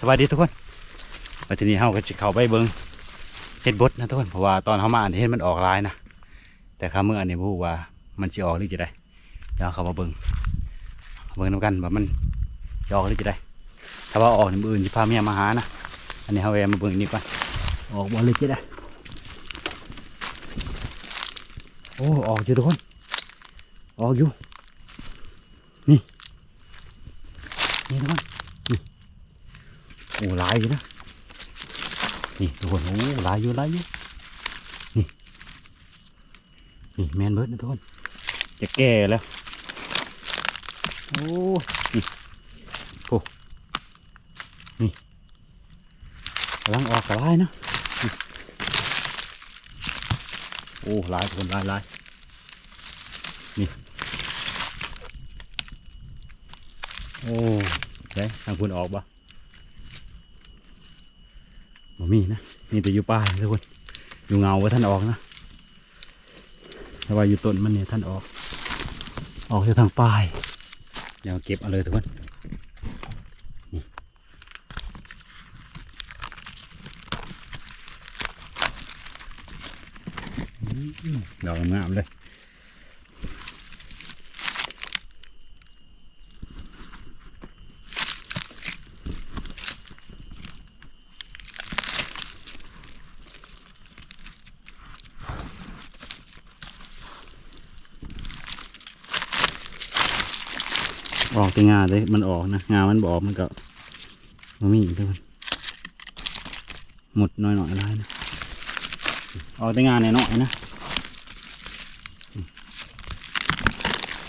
สวัสดีทุกคนวันที่นี้เฮาก็จะเข้าไปเบิ่งเฮ็ดบดนะทุกคนเพราะว่าตอนเฮามาอันเฮ็ดมันออกลายนะแต่คาเมื่ออันนี้บ่รู้ว่ามันสิออกหรือจะได้เดี๋ยวเข้ามาเบิ่งเบิ่งนํกันว่ามันสิออกหรือจะได้ ถ้าว่าออกมืออื่นสิพาเมียมาหานะอันนี้เฮาแวะมาเบิ่งนี่ก่อนออกบ่หรือจะได้โอ้ออกอยู่ทุกคนออกอยู่นี่นี่ทุกคน โอ้ลายอยู่นะ นี่ทุกคนโอ้ลายอยู่ลายอยู่ นี่ นี่แมนเบิร์ดนะทุกคน จะแก่แล้ว โอ้นี่โอ้นี่กำลังออกกระไรนะนโอ้ลายทุกคนลายลายโอ้ได้ทางคุณออกปะบ่ มีนะมีแต่อยู่ป่าทุกคนอยู่เงาว่าท่านออกนะแต่ว่าอยู่ต้นมันเนี่ยท่านออก ออกจากทางปลายเดี๋ยวเก็บเอาเลยทุกคนดอกงามเลย ออกแต่งาเลยมันออกนะงามันบออกมันก็มันมีอีกทุกคนหมดน้อยหน่อยๆได้นะออกแต่งาเนี่ยน้อยนะ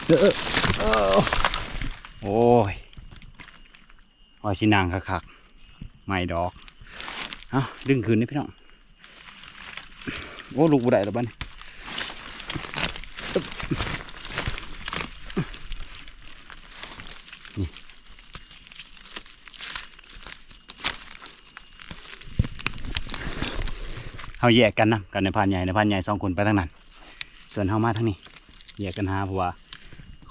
เออเออเออโอ้ยหอยชินางคักๆไม่ดอกเอาดึงคืนนี่พี่น้องโอ้ลูกบุได้หรอบ้าน เขาแยกกันนะกันในพานใหญ่ในพานใหญ่สองคนไปทางนั้น ส่วนเขามาทางนี้แยกกันหาเพราะว่า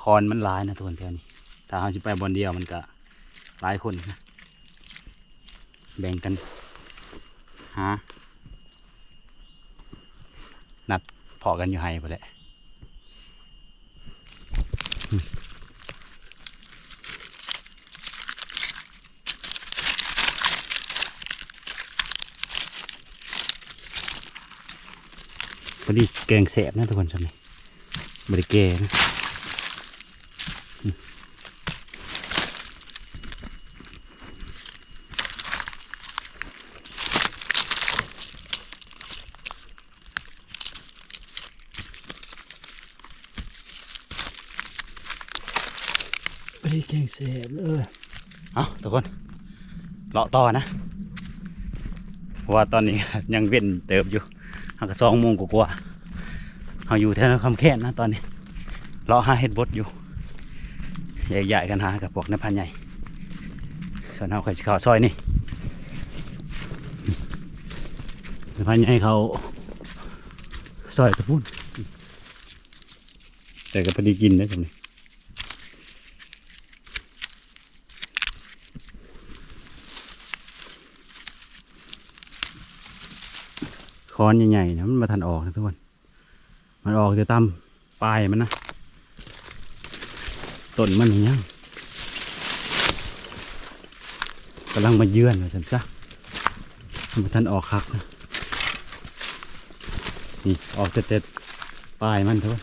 คอนมันหลายนะทุกคนแถวนี้ ถ้าเขาจะไปบอลเดียวมันก็หลายคนนะแบ่งกันหานัดพอกันอยู่ไฮไปแหละ พอดีแกงแสบนะทุกคนสมัยบริแกนะอืมบริแกงแสบเลยเอาทุกคนเลาะต่อนะ เพราะว่าตอนนี้ยังเว้นเติบอยู่ หักสองโมงกว่าเราอยู่แถวคำแค่นนะตอนนี้เลาะหาเห็ดบดอยู่ ใหญ่ๆกันหากับพวกนพันใหญ่ ส่วนเราเคยข้าซอยนี่นพันใหญ่เขาซอยตะพุ่นแต่ก็พอดีกินได้ตรงนี้ คอนใหญ่ๆนะมันมาทันออกนะทุกคน มันออกจะตามปลายมันนะต้นมันอย่างยังกำลังมาเยื่อนนะฉันซะมันทันออกคักนะนี่ออกจะเต็ดปลายมันทุกคน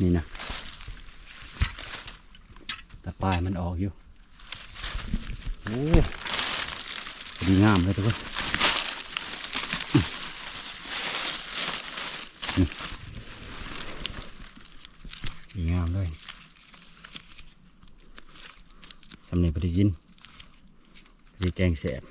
นี่นะแต่ปลายมันออกอยู่โอ้ ดีงามเลยทุกคนดีงามเลยทำเนียงพอดียินพอดีแกงแสบ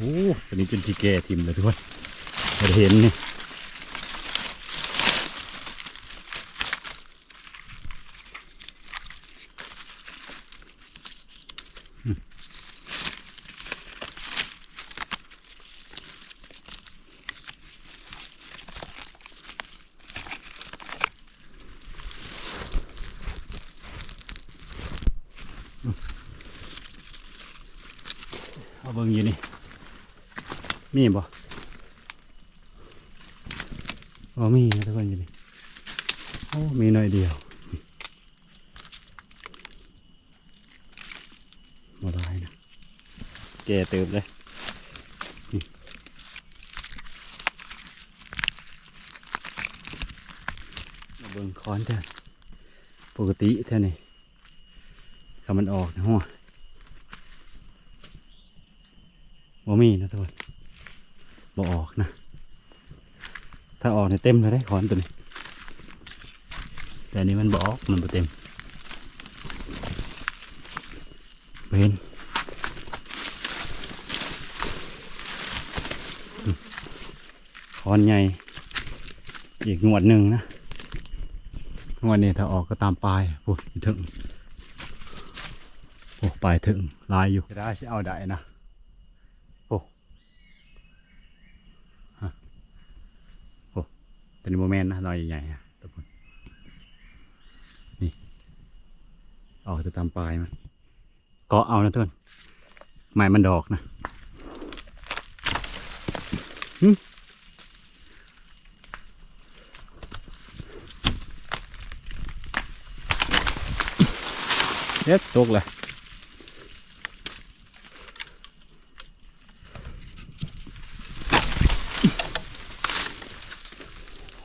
โอ้ตัวนี้จนที่แก่ทิมเลยทุกคนเราเห็นนี่อืมเอาเบิ่งอยู่นี่ มีบ่อ๋อมีนะทุกคนอยู่นี่โอ้มีหน่อยเดียวมาได้นะแกเติบเลยนี่มาเบิ่งคอนเถอะปกติเท่านี้ถ้ามันออกนะหัวบ่มีนะทุกคน บออกนะ ถ้าออกเนี่ยเต็มเลยได้ขอนตัวนี้แต่อันนี้มันบออกมันบ่เต็มเป็นขอนใหญ่ อีกงวดหนึ่งนะงวดนี้ถ้าออกก็ตามปลายโอ้ยถึง โอ้ปลายถึงลายอยู่ได้สิเอาได้นะ เป็นโมเมนต์นะรอยใหญ่ๆอะทุกคนนี่ออกจะตามปลายมันเกาะเอานะทุกคนไม้มันดอกนะหึเด็ดตกเลย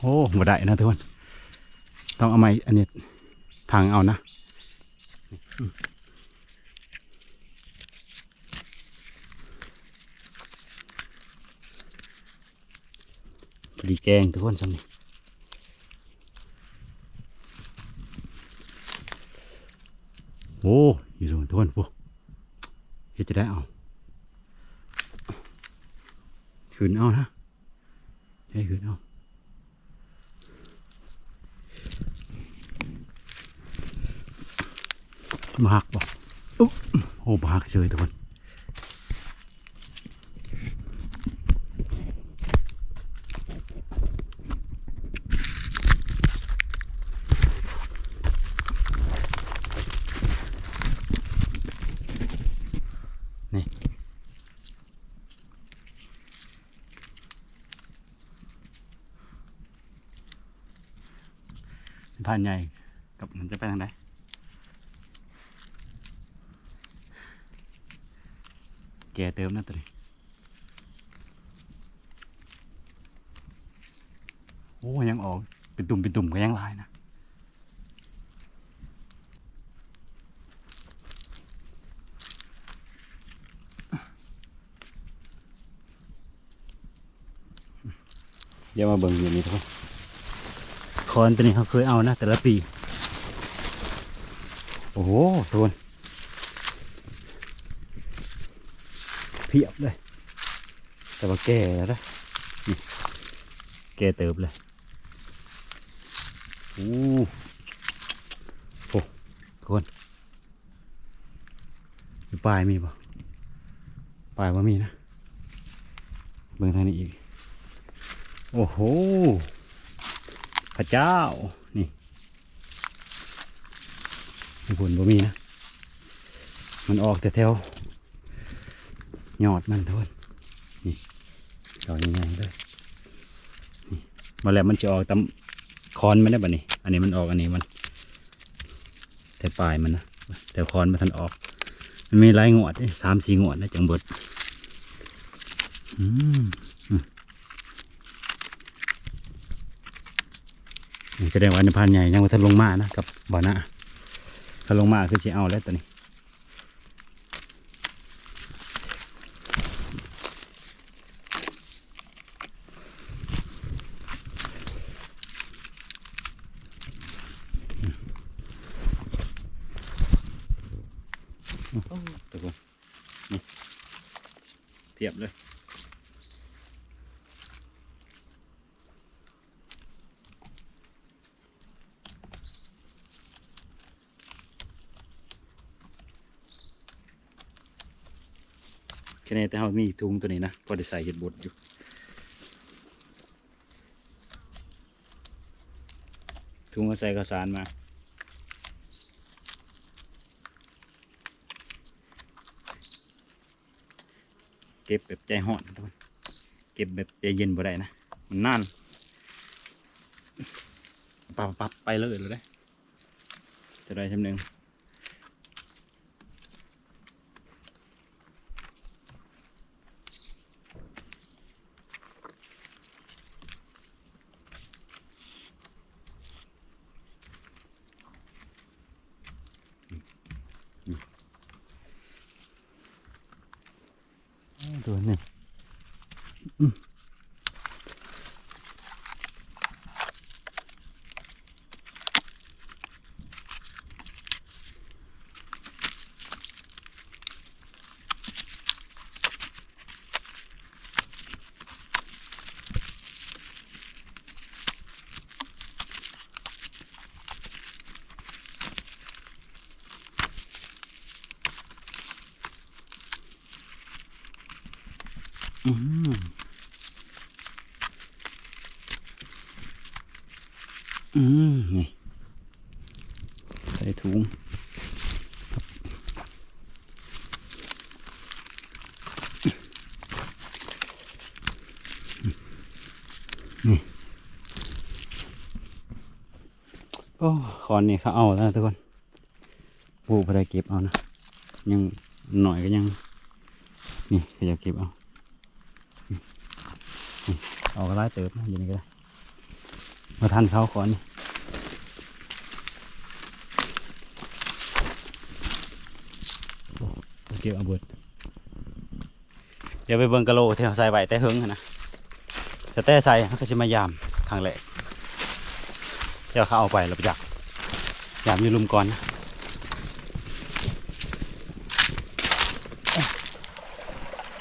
อ้บ่ได้นะทุกคน ต้องเอาไม้อันนี้ทางเอานะดีแกงทุกคนสังนี่โอ้อยู่ตรงทุกคนพวกเฮ็ดจะได้เอาขืนเอานะให้ขืนเอา มาหักบ่อุ๊บโอ้มาหักเฉยทุกคนนี่ผ่านใหญ่กับมันจะไปทางไหน แกเติมนะตัวนี้โอ้ยังออกเป็นตุ่มเป็นตุ่มก็ยังลายนะเดี๋ยวมาเบิ่งอยู่นี่ทุกคนคอนตัวนี้เขาเคยเอานะแต่ละปี โอ้โหทุกคน เพียบเลย แต่ว่าแก่แล้วนะแก่เติบเลยโอ้โหทุกคนปลายมีปะปลายว่ามีนะ เบิ่งทางนี้อีก โอ้โห พระเจ้า นี่มีผลบ่มีนะ มันออกแต่แถว ยอดมันทุกคนนี่ดอกใหญ่ๆเลยนี่มาแล้วมันจะออกตำคอนมันได้บ่นี่อันนี้มันออกอันนี้มัน แต่ปลายมันนะแต่คอนมันทันออก มันมีหลายงวดสามสี่งวดนะจังเบิดอืมอืมนี่แสดงว่าในพานใหญ่ยังว่าทันลงมานะกับบ่อน้าถ้าลงมาคือสิเอาแล้วตัวนี้ ทุกคนนี่ เพียบเลยแค่นี้แต่เรามีถุงตัวนี้นะพอได้ใส่เห็ดบดอยู่ถุงก็ใส่ข้าวสารมา เก็บแบบใจห่อนทุกคนเก็บแบบใจเย็นบ่ได้นะมันนานปับปับไปเลยเลยได้จะได้ชำหนึ่งตัวนี้ อืมอืม อืมนี่ใส่ถุงนี่โอ้คอนนี่เขาเอาแล้วทุกคนปูไปได้เก็บเอานะ ยังหน่อยก็ยัง นี่ก็จะเก็บเอาออกไล่เติบนะอยู่นี่ก็ได้ มาทันเขาก่อนนี่ ก็บเอาเบิดเดี๋ยวไปเบิ่งกะโหลที่เขาใส่ไว้แต่เฮิงหั้นนะแต่แต่ใส่เขาก็จะมายามทางแหลกเดี๋ยวเขาเอาไปเราไปจักยามอยู่ลุมก่อนนะ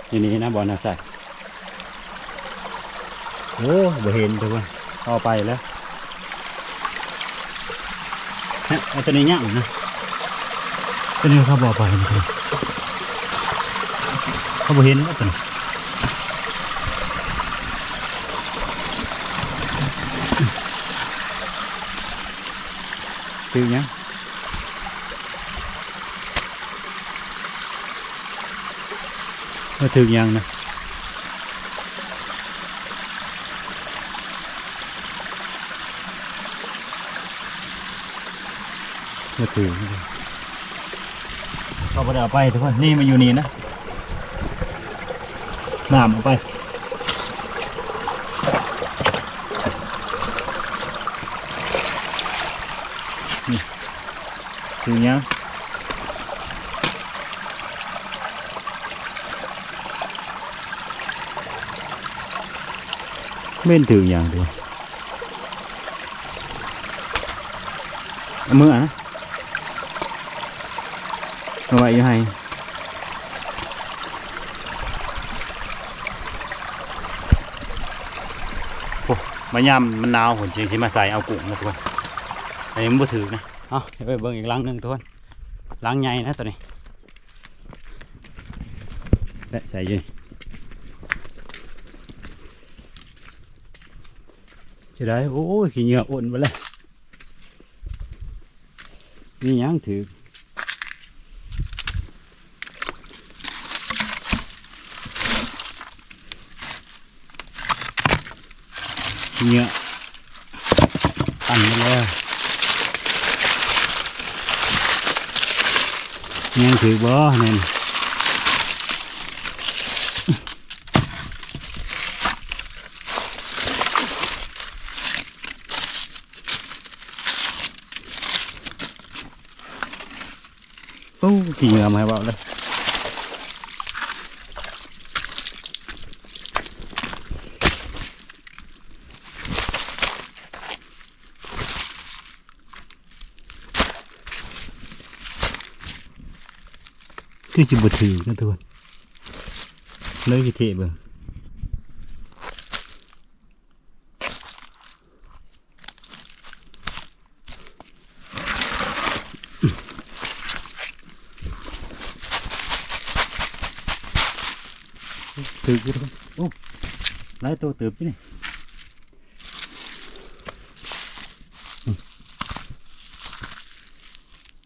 อยู่นี่นะบอลนะใส่โอ้บ่เห็นทุกคนเข้าไปแล้วฮะเอาตัวนี้ย่างนะตัวนี้เขาบอกไปนะครับ เขาบ่เห็นว่าตัวนี้คือยังมาถึงยังนะมาถือเขาไปเอาไปทุกคนนี่มาอยู่นี่นะ น้ำเอาไปนี่ถึงยังเม่นถึงยังดูเอามืออะเอาไว้อยังไงโอ้มายามมันหนาวผมจริงสิมาใส่เอากุ้งนะทุกคนอันนี้มันบ่ถือนะเอาเดี๋ยวไปเบิ่งอีกลังหนึ่งทุกคนลังใหญ่นะตัวนี้และใส่อยืนจะได้โอ้ยขี้เหงื่ออ่อนไปเลยนี่ยังถือ nhựa. Ăn lên ngang thử bó này Ô, kỳ nhựa mà bảo đây. คือจะบ่ถือนะทุกคนเลยกี่เทเบิ่งถือกี่ทุกคนโอ้หลายตัวเติบอยู่นี่อืม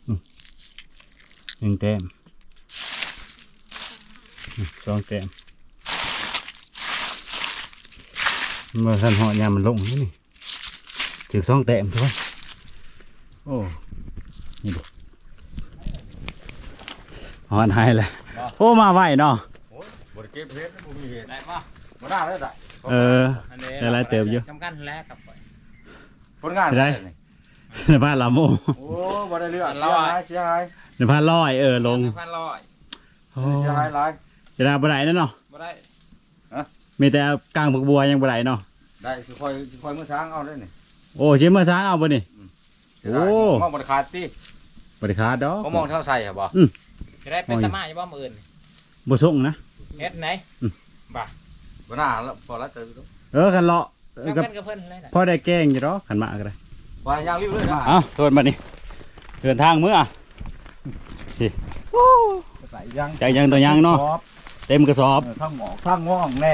อืมหนึ่งแต้มอืม สองแต้มเมื่อท่านเหาะยามมันลงนี่นี่ถือสองแต้มทุกคนโอ้ นี่ดูหอนหายเลยโอ้ มาไหวเนาะบริเก็บเพชรบ่มีเหตุได้ป่ะบ่ได้แล้วได้เอออันนี้ได้หลายเติบอยู่สำคัญแล้วครับผลงานได้นี่ในบ้านลาโมโอ้บ่ได้เรื่องเสียหายเสียหายในบ้านลอยเออลงพันร้อยโอ้เสียหายหลาย จะได้บ่ได้นั่นเนาะบ่ได้มีแต่กลางผักบัวยังบ่ได้เนาะได้สิคอยสิคอยมื้อช้างเอาได้นี่โอ้ชิมเมื่อช้างเอาบ่นี่จะได้โอ้มองบ่ได้ขาดติบ่ได้ขาดดอกเขามองเท่าใส่ครับบ่จะได้เป็นตะมาอยู่บ่มื้ออื่นบ่ส่งนะเฮ็ดไหนบ่น่าแล้วพอแล้วเติบเออคันเลาะเออสำก็คัญกับเพิ่นเลยนะพอได้แกล้งอยู่ดอกขันมาก็ได้ว่าอย่างรีบเลยนะเอ้าโทษมานี่เดินทางมื้ออะสิโอ้ใส่ยังใจยังตัวยังเนาะ เต็มกระสอบ ทั้งหมอกทั้งง่องแน่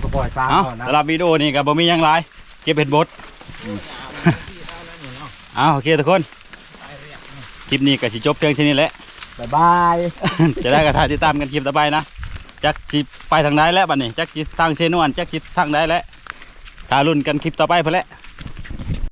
ก็ปล่อยตามเอ้าก่อนนะสำหรับวิดีโอนี้ก็บ่มีหยังหลายเก็บเห็ดบดเอ้าโอเคทุกคน คลิปนี้ก็สิจบเพียงเท่านี้แหละ บ๊ายบาย จะได้กระทาติดตามกันคลิปต่อไปนะจักจิไปทางใดแล้วบัดนี้จักจิทางเชนวนจักจิทางใดแล้วถ้ารุ่นกันคลิปต่อไปเพื่อแหละ